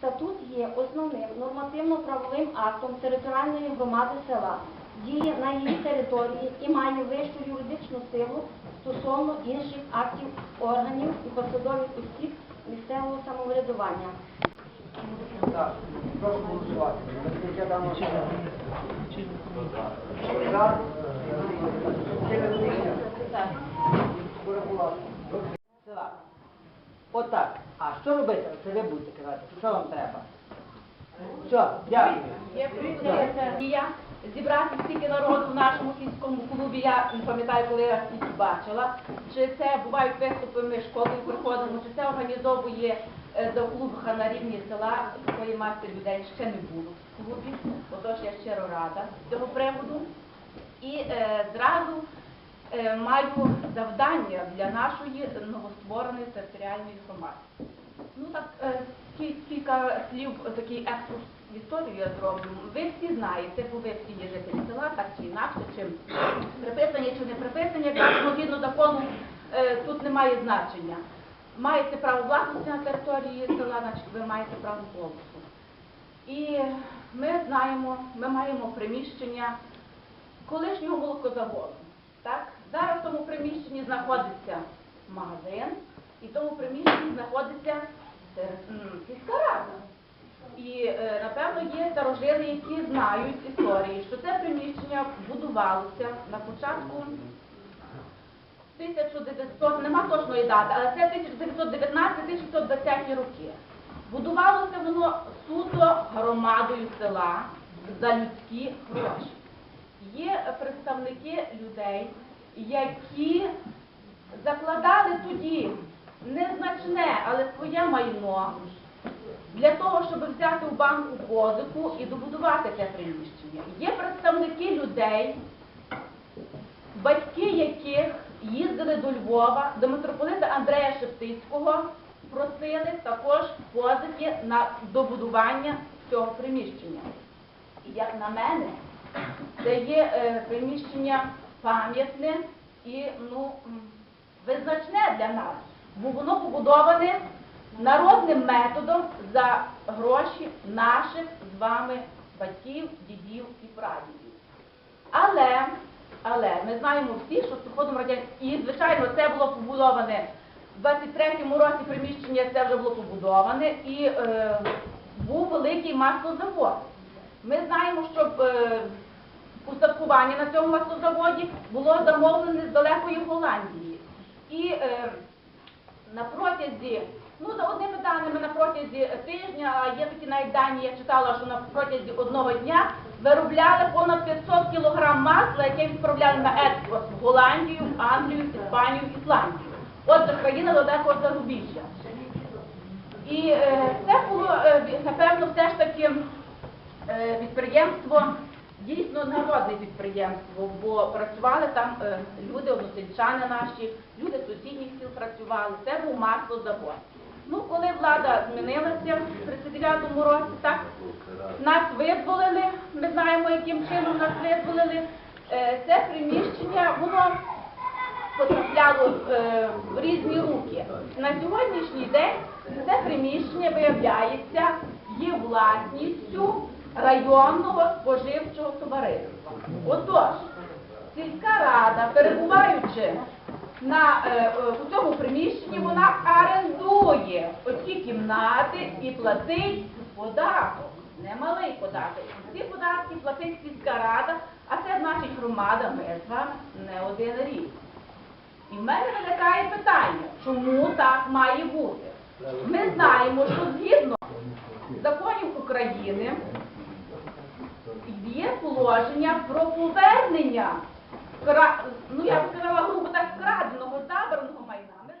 Статут є основним нормативно-правовим актом територіальної громади села, діє на її території і має вищу юридичну силу стосовно інших актів органів і посадових осіб місцевого самоврядування. Так, прошу голосувати. Отак. А що робити? Це ви будете казати. Що вам треба? Все, дякую. Є пропозиція зібрати стільки народу в нашому сільському клубі. Я не пам'ятаю, коли я їх бачила. Чи це бувають виступи, ми школою приходимо, чи це організовує е, до клуба на рівні села такої маси людей ще не було в клубі. Отож я щиро рада з цього приводу. І е, зразу маю завдання для нашої новоствореної територіальної громади. Ну так, е, кілька слів, е, такий екскурс в історію я зроблю. Ви всі знаєте, бо ви всі є жителі села, так чи інакше, чи приписані, чи не приписані, кажемо, згідно закону, е, тут немає значення. Маєте право власності на території села, значить ви маєте право голосу. І ми знаємо, ми маємо приміщення колишнього молокозаводу. Так? Зараз в тому приміщенні знаходиться магазин, і в тому приміщенні знаходиться е, сільська рада. І е, напевно є старожили, які знають історії, що це приміщення будувалося на початку 1900, нема точної дати, але це 1919-1920 роки. Будувалося воно суто громадою села за людські гроші. Є представники людей, які закладали тоді незначне, але своє майно для того, щоб взяти в банку позику і добудувати це приміщення. Є представники людей, батьки яких їздили до Львова, до митрополита Андрея Шептицького, просили також позики на добудування цього приміщення. І як на мене, це є е, приміщення пам'ятне і ну, визначне для нас, бо воно побудоване народним методом за гроші наших з вами батьків, дідів і прадідів. Але, але ми знаємо всі, що з приходом радянського, і звичайно це було побудоване в 23-му році приміщення це вже було побудоване і е, був великий маслозавод. Ми знаємо, щоб е, устаткування на цьому маслозаводі було замовлене з далекої Голландії. І е, на протязі, ну за одними даними на протязі тижня, є такі навіть дані, я читала, що на протязі одного дня виробляли понад 500 кілограм масла, яке відправляли на експорт в Голландію, Англію, Іспанію, Ісландію. Отже, країна далекого зарубіжжя. І е, це було, е, напевно, все ж таки е, підприємство, дійсно народне підприємство, бо працювали там е, люди, односельчани наші, люди з сусідніх сіл працювали, це був маслозавод. Ну, коли влада змінилася в 39-му році, так, нас визволили, ми знаємо, яким чином нас визволили. Е, Це приміщення, воно потрапляло е, в різні руки. На сьогоднішній день це приміщення виявляється є власністю районного споживчого товариства. Отож, сільська рада, перебуваючи на, е, е, у цьому приміщенні, вона орендує оці кімнати і платить податок. Немалий податок. Ці податки платить сільська рада, а це значить громада, ми з вами не один рік. І в мене виникає питання, чому так має бути? Ми знаємо, що згідно законів України є положення про повернення, ну я б сказала грубо так, вкраденого, забраного майна. Ми